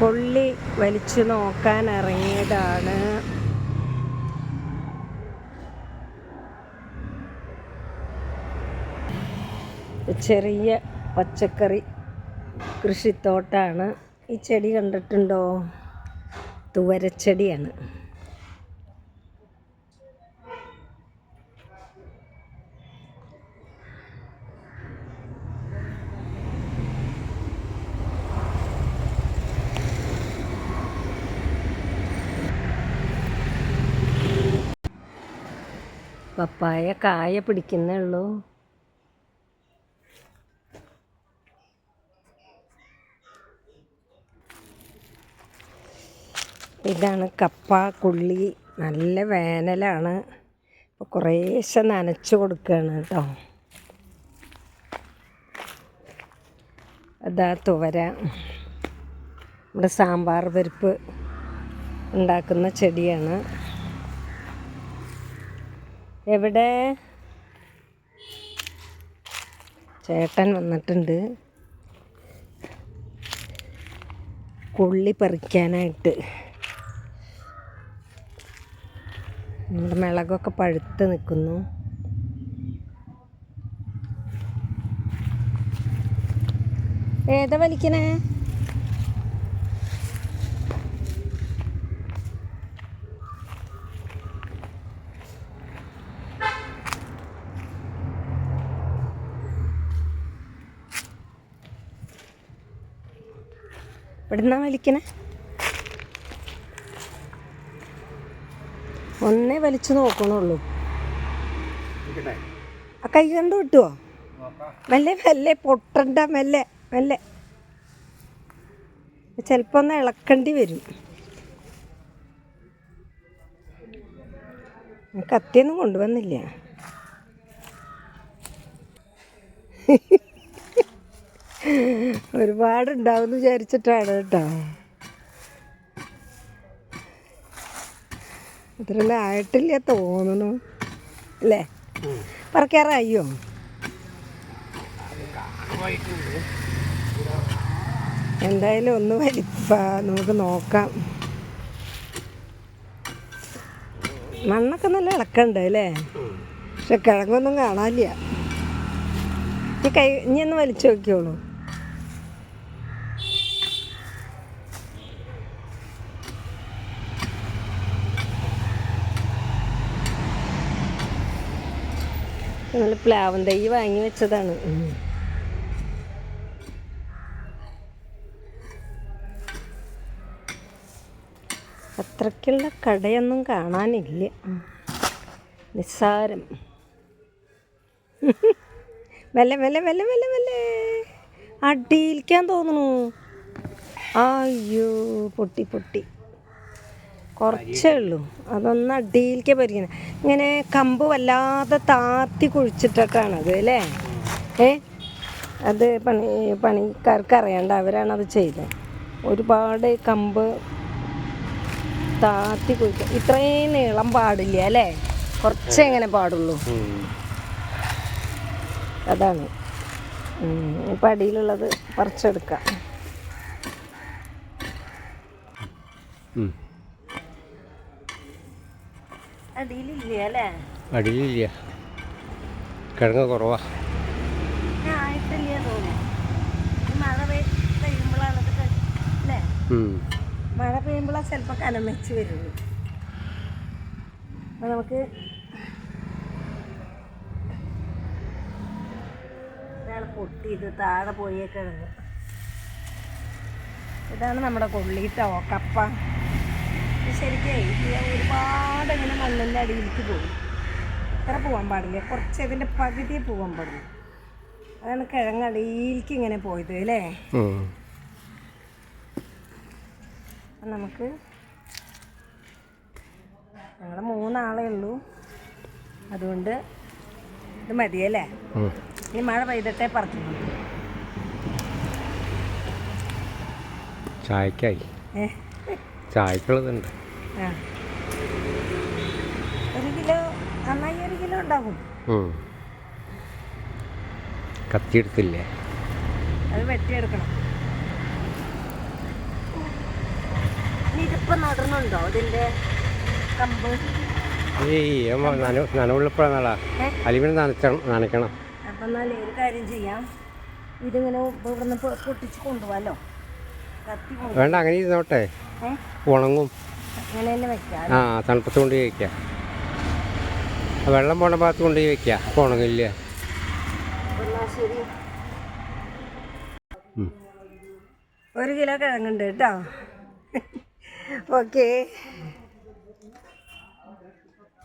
കൊള്ളി വലിച്ചു നോക്കാൻ ഇറങ്ങിയതാണ്. ചെറിയ പച്ചക്കറി കൃഷിത്തോട്ടാണ്. ഈ ചെടി കണ്ടിട്ടുണ്ടോ? തുവരച്ചെടിയാണ്. പപ്പായ കായ പിടിക്കുന്നേ ഉള്ളൂ. ഇതാണ് കപ്പ കുള്ളി നല്ല വേനലാണ്. കുറേശ്ശെ നനച്ചു കൊടുക്കുകയാണ് കേട്ടോ. അതാ തുവര. നമ്മുടെ സാമ്പാർ പരിപ്പ് ഉണ്ടാക്കുന്ന ചെടിയാണ്. എവിടെ? ചേട്ടൻ വന്നിട്ടുണ്ട്. കൊള്ളി പറിക്കാനായിട്ട് നമ്മുടെ മിളകൊക്കെ പഴുത്ത് നിൽക്കുന്നു. ഏതാ വലിക്കണേ? ഇവിടുന്നാ വലിക്കണേ? ഒന്നേ വലിച്ചു നോക്കണുള്ളൂ. ആ കൈ കണ്ടു കിട്ടുമോ മെല്ലെ മെല്ലെ പൊട്ടണ്ട മെല്ലെ മെല്ലെ. ചിലപ്പോൾ ഒന്ന് ഇളക്കേണ്ടി വരും. കത്തിയൊന്നും കൊണ്ടുവന്നില്ല. ഒരുപാടുണ്ടാവും വിചാരിച്ചിട്ടാണ് കേട്ടോ. ഇത്രയല്ലേ ആയിട്ടില്ല തോന്നുന്നു. അല്ലേ? പറക്കാറായോ? എന്തായാലും ഒന്ന് വലിപ്പ. നമുക്ക് നോക്കാം. മണ്ണൊക്കെ നല്ല ഇളക്കണ്ട് അല്ലേ? പക്ഷെ കിഴങ്ങൊന്നും കാണാനില്ല. ഈ കൈ ഇനി ഒന്ന് വലിച്ചു നോക്കിയോളൂ. നല്ല പ്ലാവൻ തൈ വാങ്ങി വെച്ചതാണ്. അത്രയ്ക്കുള്ള കടയൊന്നും കാണാനില്ല. നിസ്സാരം. മെല്ലെ മെല്ലെ മെല്ലെ മെല്ലെ മെല്ലെ. അടിയിൽക്കാൻ തോന്നുന്നു. അയ്യോ പൊട്ടി പൊട്ടി. കുറച്ചേ ഉള്ളൂ. അതൊന്ന് അടിയിലേക്ക് പരിക്കണം ഇങ്ങനെ കമ്പ് വല്ലാതെ താത്തി കുഴിച്ചിട്ടൊക്കെയാണത് അല്ലേ? ഏ? അത് പണി പണിക്കാർക്ക് അറിയാണ്ട് അവരാണ് അത് ചെയ്തത് ഒരുപാട് കമ്പ് താത്തി കുഴിക്കുക ഇത്രയും നീളം പാടില്ല അല്ലേ? കുറച്ചേ ഇങ്ങനെ പാടുള്ളൂ. അതാണ്. ഇപ്പം അടിയിലുള്ളത് പറിച്ചെടുക്കാം. അടിയിലില്ല. കിഴങ്ങ് കുറവാ. മഴ പെയ് പെയ്യുമ്പോഴാണ് ചിലപ്പോൾ കനം വെച്ച് വരുള്ളൂ. അപ്പം നമുക്ക് പൊട്ടിയത് താഴെ പോയേ കിഴങ്ങ് ഇതാണ് നമ്മുടെ കൊള്ളിട്ടോ കപ്പ ശരിക്കേ ഒരുപാട് അങ്ങനെ മണ്ണിന്റെ അടിയിലേക്ക് പോകും. ഇത്ര പോകാൻ പാടില്ല. കുറച്ച് അതിന്റെ പകുതിയെ പോകാൻ പാടില്ല. അതാണ് കിഴങ്ങ് അടിയിലേക്ക് ഇങ്ങനെ പോയത് അല്ലേ? നമുക്ക് ഞങ്ങൾ മൂന്നാളേ ഉള്ളൂ. അതുകൊണ്ട് ഇത് മതിയല്ലേ ഇനി മഴ പെയ്തിട്ടേ പറിച്ചു ചായക്കായി. ഏ? ചായക്കുള്ളതുണ്ട് ഒരു കിലോ നന്നായി ഒരു കിലോ ഉണ്ടാകും കത്തിയെടുത്തില്ലേ? അത് വെട്ടിയെടുക്കണം. കമ്പ്? ഏയ് ഏ? അലിവിനെ നനച്ചണം നനയ്ക്കണം. അപ്പം എന്നാൽ ഒരു കാര്യം ചെയ്യാം. ഇതിങ്ങനെ ഇവിടുന്ന് പൊ- പൊട്ടിച്ച് കൊണ്ടുപോകാമല്ലോ കത്തി വേണ്ട അങ്ങനെ ഇരുന്നോട്ടെ. ഉണങ്ങും. ആ തണുപ്പത്ത് കൊണ്ട് വയ്ക്കുക വെള്ളം പോണ ഭാഗത്ത് കൊണ്ട് വയ്ക്കുക അപ്പോൾ ഉണങ്ങില്ല. ഒരു കിലോ കിഴങ്ങുണ്ട് കേട്ടോ. ഓക്കേ.